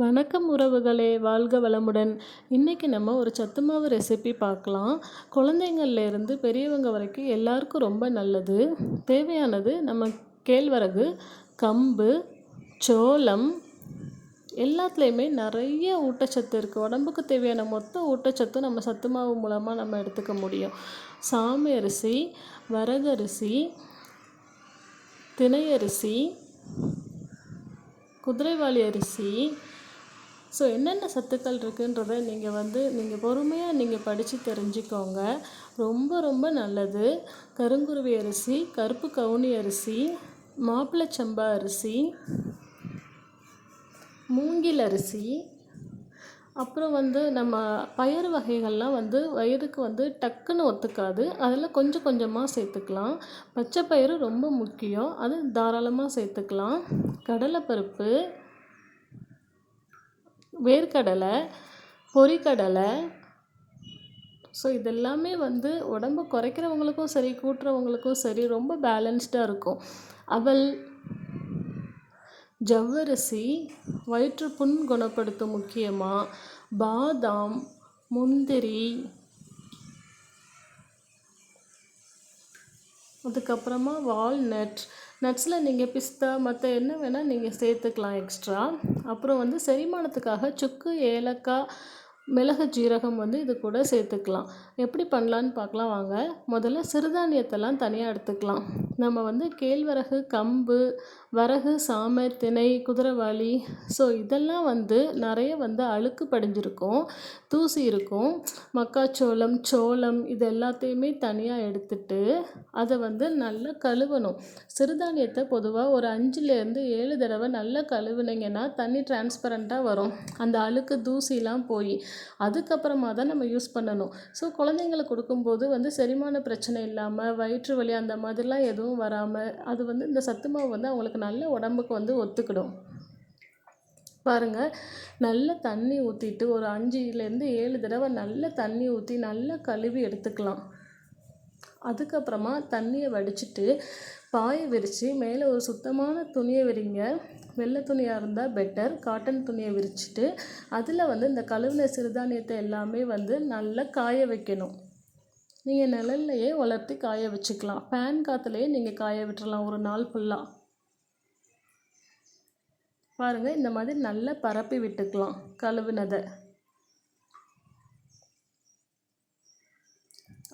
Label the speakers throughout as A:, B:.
A: வணக்கம் உறவுகளே வாழ்க வளமுடன். இன்றைக்கி நம்ம ஒரு சத்து மாவு ரெசிபி பார்க்கலாம். குழந்தைங்கள்லேருந்து பெரியவங்க வரைக்கும் எல்லாருக்கும் ரொம்ப நல்லது. தேவையானது நம்ம கேழ்வரகு கம்பு சோளம் எல்லாத்துலேயுமே நிறைய ஊட்டச்சத்து இருக்குது உடம்புக்கு தேவையான மொத்த ஊட்டச்சத்தும் நம்ம சத்து மாவு மூலமாக நம்ம எடுத்துக்க முடியும். சாமி அரிசி வரகரிசி திணையரிசி குதிரைவாளி அரிசி ஸோ என்னென்ன சத்துக்கள் இருக்குன்றத நீங்கள் வந்து நீங்கள் பொறுமையாக நீங்கள் படித்து தெரிஞ்சுக்கோங்க. ரொம்ப ரொம்ப நல்லது. கருங்குருவி அரிசி கருப்பு கவுனி அரிசி மாப்பிளச்சம்பா அரிசி மூங்கில் அரிசி. அப்புறம் வந்து நம்ம பயறு வகைகள்லாம் வந்து வயிறுக்கு வந்து டக்குன்னு ஒத்துக்காது. அதில் கொஞ்சம் கொஞ்சமாக சேர்த்துக்கலாம். பச்சை பயிறு ரொம்ப முக்கியம். அது தாராளமாக சேர்த்துக்கலாம். கடலைப்பருப்பு வேர்க்கடலை பொரிக்கடலை ஸோ இதெல்லாமே வந்து உடம்பு குறைக்கிறவங்களுக்கும் சரி கூட்டுறவங்களுக்கும் சரி ரொம்ப பேலன்ஸ்டாக இருக்கும். அவல் ஜவ்வரிசி வயிற்று புண் குணப்படுத்தும் முக்கியமாக பாதாம் முந்திரி. அதுக்கப்புறமா வால்நட். நட்ஸில் நீங்கள் பிஸ்தா மற்ற என்ன வேணால் நீங்கள் சேர்த்துக்கலாம் எக்ஸ்ட்ரா அப்புறம் வந்து செரிமானத்துக்காக சுக்கு ஏலக்காய் மிளகு ஜீரகம் வந்து இது கூட சேர்த்துக்கலாம். எப்படி பண்ணலான்னு பார்க்கலாம் வாங்க. முதல்ல சிறுதானியத்தெல்லாம் தனியாக எடுத்துக்கலாம். நம்ம வந்து கேழ்வரகு கம்பு வரகு சாமை திணை குதிரைவாளி ஸோ இதெல்லாம் வந்து நிறைய வந்து அழுக்கு படிஞ்சிருக்கும் தூசி இருக்கும். மக்காச்சோளம் சோளம் இது எல்லாத்தையுமே தனியாக எடுத்துட்டு அதை வந்து நல்லா கழுவணும். சிறுதானியத்தை பொதுவாக ஒரு அஞ்சுலேருந்து ஏழு தடவை நல்லா கழுவுனீங்கன்னா தண்ணி டிரான்ஸ்பரண்ட்டாக வரும். அந்த அழுக்கு தூசிலாம் போய் அதுக்கப்புறமா தான் நம்ம யூஸ் பண்ணணும். ஸோ குழந்தைங்களுக்கு கொடுக்கும்போது வந்து செரிமான பிரச்சனை இல்லாமல் வயிற்று வலி அந்த மாதிரிலாம் எதுவும் வராமல் அது வந்து இந்த சத்து மாவு வந்து அவங்களுக்கு நல்ல உடம்புக்கு வந்து ஒத்துக்கிடும். பாருங்கள் நல்ல தண்ணி ஊற்றிட்டு ஒரு அஞ்சுலேருந்து ஏழு தடவை நல்ல தண்ணி ஊற்றி நல்லா கழுவி எடுத்துக்கலாம். அதுக்கப்புறமா தண்ணியை வடிச்சிட்டு பாயை விரித்து மேலே ஒரு சுத்தமான துணியை விரிங்க. வெள்ளை துணியாக இருந்தால் பெட்டர் காட்டன் துணியை விரிச்சிட்டு அதில் வந்து இந்த கழுவின சிறுதானியத்தை எல்லாமே வந்து நல்லா காய வைக்கணும். நீங்கள் நிழல்லையே வளர்த்தி காய வச்சுக்கலாம். ஃபேன் காற்றுலையே நீங்கள் காய விட்டுறலாம் ஒரு நாள் ஃபுல்லாக பாருங்கள் இந்த மாதிரி நல்லா பரப்பி விட்டுக்கலாம் கழுவுனதை.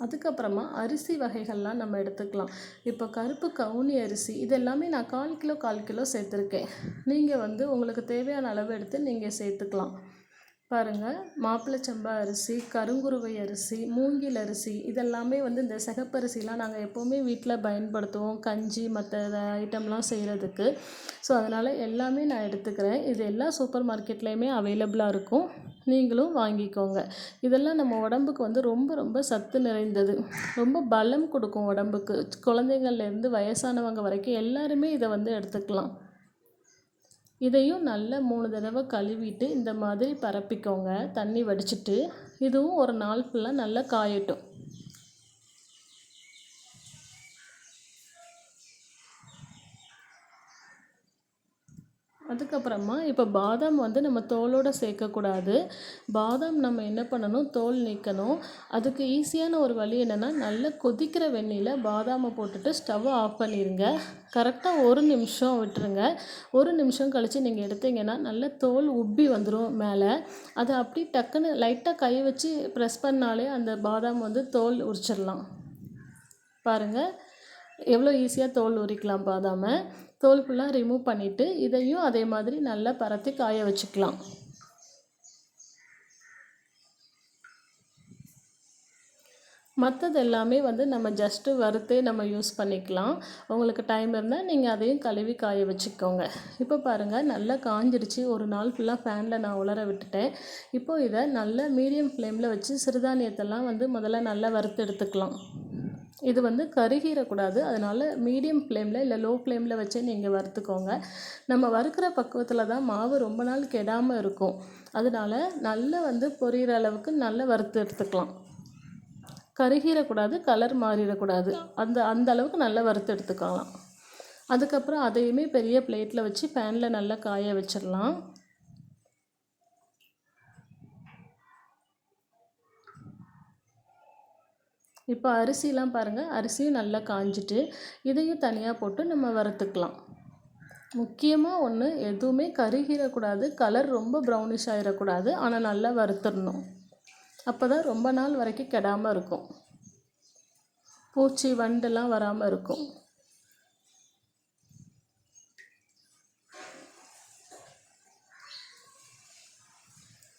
A: அதுக்கப்புறமா அரிசி வகைகள்லாம் நம்ம எடுத்துக்கலாம். இப்போ கருப்பு கவுனி அரிசி இதெல்லாமே நான் கால் கிலோ கால் கிலோ சேர்த்துருக்கேன். நீங்கள் வந்து உங்களுக்கு தேவையான அளவு எடுத்து நீங்கள் சேர்த்துக்கலாம். பாருங்கள் மாப்பிளச்சம்பா அரிசி கருங்குருவை அரிசி மூங்கில் அரிசி இதெல்லாமே வந்து இந்த சிகப்பரிசிலாம் நாங்கள் எப்போவுமே வீட்டில் பயன்படுத்துவோம். கஞ்சி மற்ற ஐட்டம்லாம் செய்கிறதுக்கு ஸோ அதனால் எல்லாமே நான் எடுத்துக்கிறேன். இது எல்லா சூப்பர் மார்க்கெட்லேயுமே அவைலபிளாக இருக்கும். நீங்களும் வாங்கிக்கோங்க. இதெல்லாம் நம்ம உடம்புக்கு வந்து ரொம்ப ரொம்ப சத்து நிறைந்தது. ரொம்ப பலம் கொடுக்கும் உடம்புக்கு. குழந்தைங்கள்லேருந்து வயசானவங்க வரைக்கும் எல்லாருமே இதை வந்து எடுத்துக்கலாம். இதையும் நல்லா மூணு தடவை கழுவிட்டு இந்த மாதிரி பரப்பிக்கோங்க. தண்ணி வடிச்சிட்டு. இதுவும் ஒரு நாள் ஃபுல்லாக நல்லா காயட்டும். அதுக்கப்புறமா இப்போ பாதாம் வந்து நம்ம தோலோடு சேர்க்கக்கூடாது. பாதாம் நம்ம என்ன பண்ணணும்? தோல் நீக்கணும். அதுக்கு ஈஸியான ஒரு வழி என்னென்னா நல்லா கொதிக்கிற வெந்நீரில் பாதாமை போட்டுட்டு ஸ்டவ்வை ஆஃப் பண்ணிடுங்க கரெக்டாக ஒரு நிமிஷம் விட்டுருங்க. ஒரு நிமிஷம் கழித்து நீங்கள் எடுத்தீங்கன்னா நல்ல தோல் உப்பி வந்துடும் மேலே. அதை அப்படி டக்குன்னு லைட்டாக கை வச்சு ப்ரெஸ் பண்ணாலே அந்த பாதாம் வந்து தோல் உரிச்சிடலாம் பாருங்கள் எவ்வளோ ஈஸியாக தோல் உரிக்கலாம் பாதாமை. தோல் ஃபுல்லாக ரிமூவ் பண்ணிவிட்டு இதையும் அதே மாதிரி நல்லா பரத்தி காய வச்சுக்கலாம். மற்றது எல்லாமே வந்து நம்ம ஜஸ்ட்டு வறுத்தே நம்ம யூஸ் பண்ணிக்கலாம். உங்களுக்கு டைம் இருந்தால் நீங்கள் அதையும் கழுவி காய வச்சுக்கோங்க. இப்போ பாருங்கள் நல்லா காஞ்சிருச்சு. ஒரு நாள் ஃபுல்லாக ஃபேனில் நான் உலர விட்டுட்டேன். இப்போது இதை நல்ல மீடியம் ஃப்ளேமில் வச்சு சிறுதானியத்தெல்லாம் வந்து முதல்ல நல்லா வறுத்து எடுத்துக்கலாம். இது வந்து கருகிடக்கூடாது அதனால் மீடியம் ஃப்ளேமில் இல்லை லோ ஃப்ளேமில் வச்சு நீங்கள் வறுத்துக்கோங்க. நம்ம வறுக்கிற பக்குவத்தில் தான் மாவு ரொம்ப நாள் கெடாமல் இருக்கும். அதனால் நல்லா வந்து பொரியிற அளவுக்கு நல்லா வறுத்து எடுத்துக்கலாம். கருகிடக்கூடாது கலர் மாறிடக்கூடாது. அந்த அந்த அளவுக்கு நல்லா வறுத்து எடுத்துக்கலாம். அதுக்கப்புறம் அதையுமே பெரிய பிளேட்டில் வச்சு ஃபேனில் நல்லா காய வச்சிடலாம். இப்போ அரிசிலாம் பாருங்கள் அரிசியும் நல்லா காஞ்சிட்டு இதையும் தனியாக போட்டு நம்ம வறுத்துக்கலாம். முக்கியமாக ஒன்று எதுவுமே கருகிடக்கூடாது கலர் ரொம்ப ப்ரௌனிஷ் ஆகிடக்கூடாது ஆனால் நல்லா வறுத்துடணும். அப்போ தான் ரொம்ப நாள் வரைக்கும் கெடாமல் இருக்கும். பூச்சி வண்டெல்லாம் வராமல் இருக்கும்.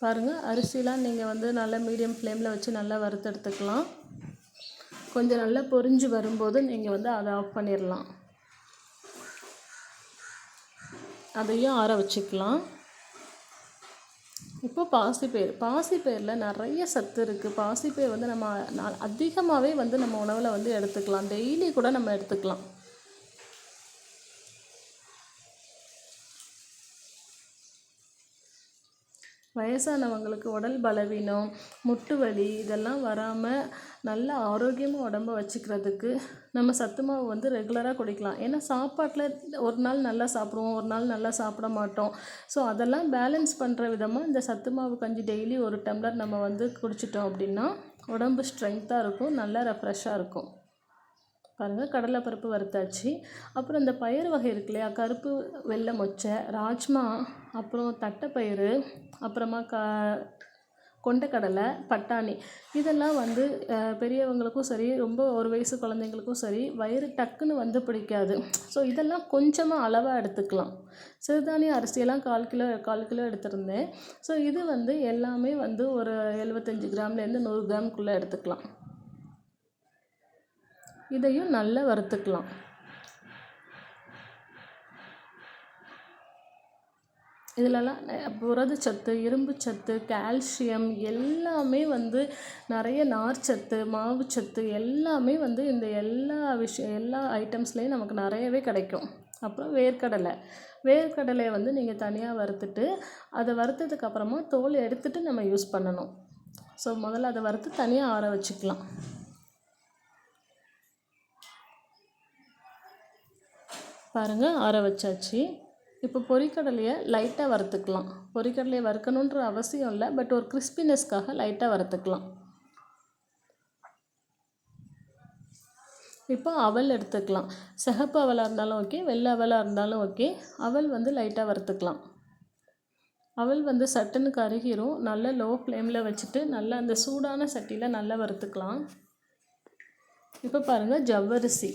A: பாருங்கள் அரிசிலாம் நீங்கள் வந்து நல்லா மீடியம் ஃப்ளேமில் வச்சு நல்லா வறுத்தெடுத்துக்கலாம் கொஞ்சம் நல்லா பொரிஞ்சு வரும்போது நீங்கள் வந்து அதை ஆஃப் பண்ணிடலாம் அதையும் ஆற வச்சுக்கலாம். இப்போ பாசிப்பயிர் பாசிப்பயிரில் நிறைய சத்து இருக்குது பாசிப்பயிர் வந்து நம்ம அதிகமாகவே வந்து நம்ம உணவில் வந்து எடுத்துக்கலாம். டெய்லி கூட நம்ம எடுத்துக்கலாம். வயசானவங்களுக்கு உடல் பலவீனம் முட்டு வலி இதெல்லாம் வராமல் நல்ல ஆரோக்கியமாக உடம்ப வச்சுக்கிறதுக்கு நம்ம சத்து மாவு வந்து ரெகுலராக குடிக்கலாம். ஏன்னா சாப்பாட்டில் ஒரு நாள் நல்லா சாப்பிடுவோம் ஒரு நாள் நல்லா சாப்பிட மாட்டோம். ஸோ அதெல்லாம் பேலன்ஸ் பண்ணுற விதமாக இந்த சத்து மாவு கஞ்சி டெய்லி ஒரு டம்ளர் நம்ம வந்து குடிச்சிட்டோம் அப்படின்னா உடம்பு ஸ்ட்ரென்த்தாக இருக்கும் நல்லா ரெஃப்ரெஷ்ஷாக இருக்கும். பாருங்கள் கடலைப்பருப்பு வறுத்தாச்சு. அப்புறம் இந்த பயிறு வகை இருக்கு இல்லையா கருப்பு வெள்ளை மொச்சை ராஜ்மா அப்புறம் தட்டைப்பயிறு அப்புறமா க கொண்டக்கடலை பட்டாணி. இதெல்லாம் வந்து பெரியவங்களுக்கும் சரி ரொம்ப ஒரு வயசு குழந்தைங்களுக்கும் சரி வயிறு டக்குன்னு வந்து பிடிக்காது. ஸோ இதெல்லாம் கொஞ்சமாக அளவாக எடுத்துக்கலாம். சிறுதானிய அரிசியெல்லாம் கால் கிலோ கால் கிலோ எடுத்திருந்தேன். ஸோ இது வந்து எல்லாமே வந்து ஒரு எழுபத்தஞ்சி கிராம்லேருந்து நூறு கிராம்குள்ளே எடுத்துக்கலாம். இதையும் நல்லா வறுத்துக்கலாம். இதிலலாம் புரதச்சத்து இரும்புச்சத்து கால்சியம் எல்லாமே வந்து நிறைய நார்ச்சத்து மாவுச்சத்து எல்லாமே வந்து இந்த எல்லா விஷயம் எல்லா ஐட்டம்ஸ்லேயும் நமக்கு நிறையவே கிடைக்கும். அப்புறம் வேர்க்கடலை. வேர்க்கடலையை வந்து நீங்கள் தனியாக வறுத்துட்டு அதை வறுத்ததுக்கு அப்புறமா தோல் எடுத்துட்டு நம்ம யூஸ் பண்ணணும். ஸோ முதல்ல அதை வறுத்து தனியாக ஆற வச்சுக்கலாம். பாருங்கள் ஆற வச்சாச்சு. இப்போ பொரிக்கடலையை லைட்டாக வறுத்துக்கலாம். பொரிக்கடலையை வறுக்கணுன்ற அவசியம் இல்லை பட் ஒரு கிறிஸ்பினஸ்க்காக லைட்டாக வறுத்துக்கலாம். இப்போ அவல் எடுத்துக்கலாம். சிகப்பு அவலாக இருந்தாலும் ஓகே வெள்ளை அவலாக இருந்தாலும் ஓகே அவல் வந்து லைட்டாக வறுத்துக்கலாம். அவல் வந்து சட்டுன்னு கருகிரும். நல்லா லோ ஃப்ளேமில் வச்சுட்டு நல்லா அந்த சூடான சட்டியில் நல்லா வறுத்துக்கலாம். இப்போ பாருங்கள் ஜவ்வரிசி.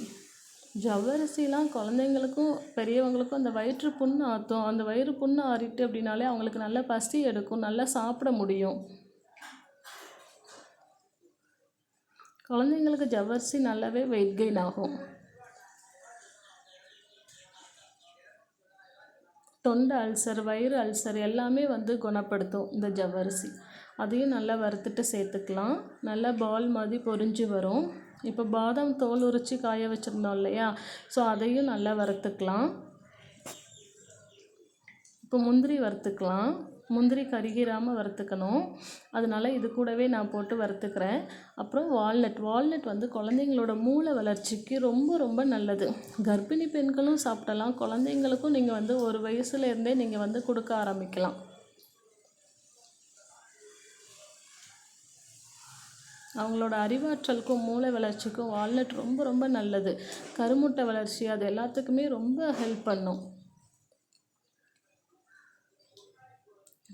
A: ஜவ்வரிசிலாம் குழந்தைங்களுக்கும் பெரியவங்களுக்கும் அந்த வயிற்று புண்ணு ஆற்றும் அந்த வயிறு புண்ணு ஆறிட்டு அப்படின்னாலே அவங்களுக்கு நல்லா பசி எடுக்கும் நல்லா சாப்பிட முடியும். குழந்தைங்களுக்கு ஜவ்வரிசி நல்லாவே வெயிட் கெயின் ஆகும். தொண்டை அல்சர் வயிறு அல்சர் எல்லாமே வந்து குணப்படுத்தும் இந்த ஜவ்வரிசி. அதையும் நல்லா வறுத்துட்டு சேர்த்துக்கலாம். நல்லா பால் மாதிரி பொரிஞ்சு வரும். இப்போ பாதாம் தோல் உரித்து காய வச்சுருந்தோம் இல்லையா? ஸோ அதையும் நல்லா வறுத்துக்கலாம். இப்போ முந்திரி வறுத்துக்கலாம். முந்திரி கருகிராமல் வறுத்துக்கணும். அதனால் இது கூடவே நான் போட்டு வறுத்துக்கிறேன். அப்புறம் வால்நட். வால்நட் வந்து குழந்தைங்களோட மூளை வளர்ச்சிக்கு ரொம்ப ரொம்ப நல்லது. கர்ப்பிணி பெண்களும் சாப்பிடலாம். குழந்தைங்களுக்கும் நீங்கள் வந்து ஒரு வயசுலேருந்தே நீங்கள் வந்து கொடுக்க ஆரம்பிக்கலாம். அவங்களோட அறிவாற்றலுக்கும் மூளை வளர்ச்சிக்கும் வால்நட் ரொம்ப ரொம்ப நல்லது. கருமுட்டை வளர்ச்சி அது எல்லாத்துக்குமே ரொம்ப ஹெல்ப் பண்ணும்.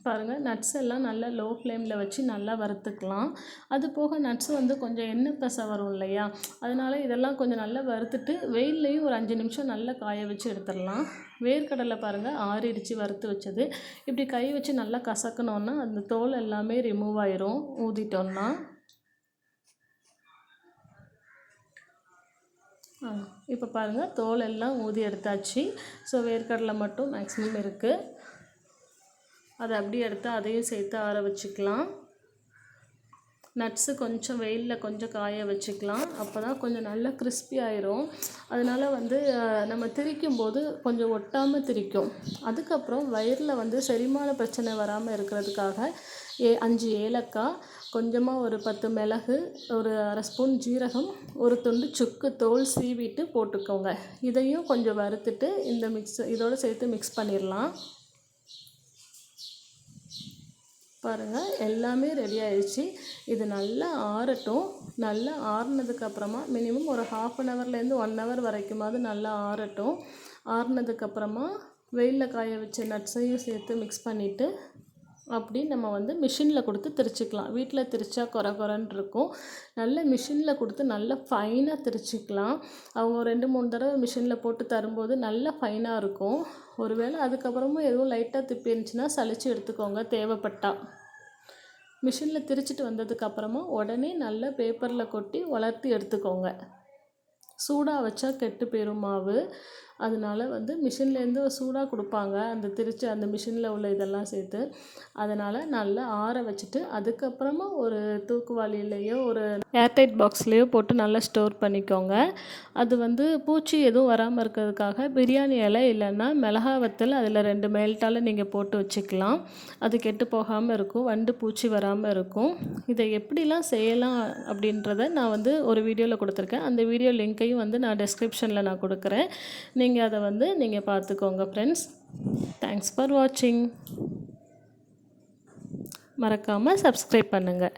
A: பாருங்கள் நட்ஸ் எல்லாம் நல்லா லோ ஃப்ளேமில் வச்சு நல்லா வறுத்துக்கலாம். அது போக நட்ஸ் வந்து கொஞ்சம் எண்ணெய் பசை வரும் இல்லையா? அதனால் இதெல்லாம் கொஞ்சம் நல்லா வறுத்துட்டு வெயில்லையும் ஒரு அஞ்சு நிமிஷம் நல்லா காய வச்சு எடுத்துடலாம். வேர்க்கடலை பாருங்கள் ஆறிடுச்சு வறுத்து வச்சது. இப்படி கை வச்சு நல்லா கசக்கணுன்னா அந்த தோல் எல்லாமே ரிமூவ் ஆயிரும் ஊதிட்டோம்னா. இப்போ பாருங்கள் தோல் எல்லாம் ஊதி எடுத்தாச்சு. ஸோ வேர்க்கடலை மட்டும் மேக்ஸிமம் இருக்குது அதை அப்படியே எடுத்து அதையும் சேர்த்து ஆற வச்சுக்கலாம். நட்ஸு கொஞ்சம் வெயிலில் கொஞ்சம் காய வச்சுக்கலாம். அப்போ தான் கொஞ்சம் நல்லா கிறிஸ்பி ஆயிரும். அதனால் வந்து நம்ம திரிக்கும் போது கொஞ்சம் ஒட்டாமல் திரிக்கும். அதுக்கப்புறம் வயிறில் வந்து செரிமான பிரச்சனை வராமல் இருக்கிறதுக்காக ஏ அஞ்சு ஏலக்காய் கொஞ்சமாக ஒரு பத்து மிளகு ஒரு அரை ஸ்பூன் ஜீரகம் ஒரு துண்டு சுக்கு தோல் சீவிட்டு போட்டுக்கோங்க. இதையும் கொஞ்சம் வறுத்துட்டு இந்த மிக்ஸ் இதோடு சேர்த்து மிக்ஸ் பண்ணிடலாம். பாருங்கள் எல்லாமே ரெடி ஆயிடுச்சு. இது நல்லா ஆறட்டும். நல்லா ஆறுனதுக்கப்புறமா மினிமம் ஒரு ஹாஃப் அன் ஹவர்லேருந்து ஒன் ஹவர் வரைக்குமாவது நல்லா ஆறட்டும். ஆறுனதுக்கப்புறமா வெயிலில் காய வச்ச நட்ஸையும் சேர்த்து மிக்ஸ் பண்ணிவிட்டு அப்படி நம்ம வந்து மிஷினில் கொடுத்து திரிச்சிக்கலாம். வீட்டில் திரிச்சா கொர கொரன்னு இருக்கும். நல்ல மிஷினில் கொடுத்து நல்லா ஃபைனாக திரிச்சிக்கலாம். அவங்க ரெண்டு மூணு தடவை மிஷினில் போட்டு தரும்போது நல்ல ஃபைனாக இருக்கும். ஒருவேளை அதுக்கப்புறமும் எதுவும் லைட்டாக திப்பி இருந்துச்சுன்னா சலிச்சு எடுத்துக்கோங்க தேவைப்பட்டால் மிஷினில் திரிச்சிட்டு வந்ததுக்கப்புறமா உடனே நல்லா பேப்பரில் கொட்டி வளர்த்தி எடுத்துக்கோங்க. சூடாக வச்சா கெட்டு போயிரும் மாவு. அதனால வந்து மிஷின்லேருந்து சூடாக கொடுப்பாங்க. அந்த திருச்சி அந்த மிஷினில் உள்ள இதெல்லாம் சேர்த்து. அதனால் நல்லா ஆற வச்சுட்டு அதுக்கப்புறமா ஒரு தூக்குவாளிலேயோ ஒரு ஏர்டைட் பாக்ஸ்லேயோ போட்டு நல்லா ஸ்டோர் பண்ணிக்கோங்க. அது வந்து பூச்சி எதுவும் வராமல் இருக்கிறதுக்காக பிரியாணி இலை இல்லைன்னா மிளகா வத்தல் அதில் ரெண்டு மேல்ட்டால் நீங்கள் போட்டு வச்சுக்கலாம். அது கெட்டு போகாமல் இருக்கும். வண்டு பூச்சி வராமல் இருக்கும். இதை எப்படிலாம் செய்யலாம் அப்படின்றத நான் வந்து ஒரு வீடியோவில் கொடுத்துருக்கேன். அந்த வீடியோ லிங்க்கையும் வந்து நான் டெஸ்கிரிப்ஷனில் நான் கொடுக்குறேன். நீங்கள் அதை வந்து நீங்கள் பார்த்துக்கோங்க ஃப்ரெண்ட்ஸ் தேங்க்ஸ் ஃபார் வாட்சிங் மறக்காமல் சப்ஸ்கிரைப் பண்ணுங்கள்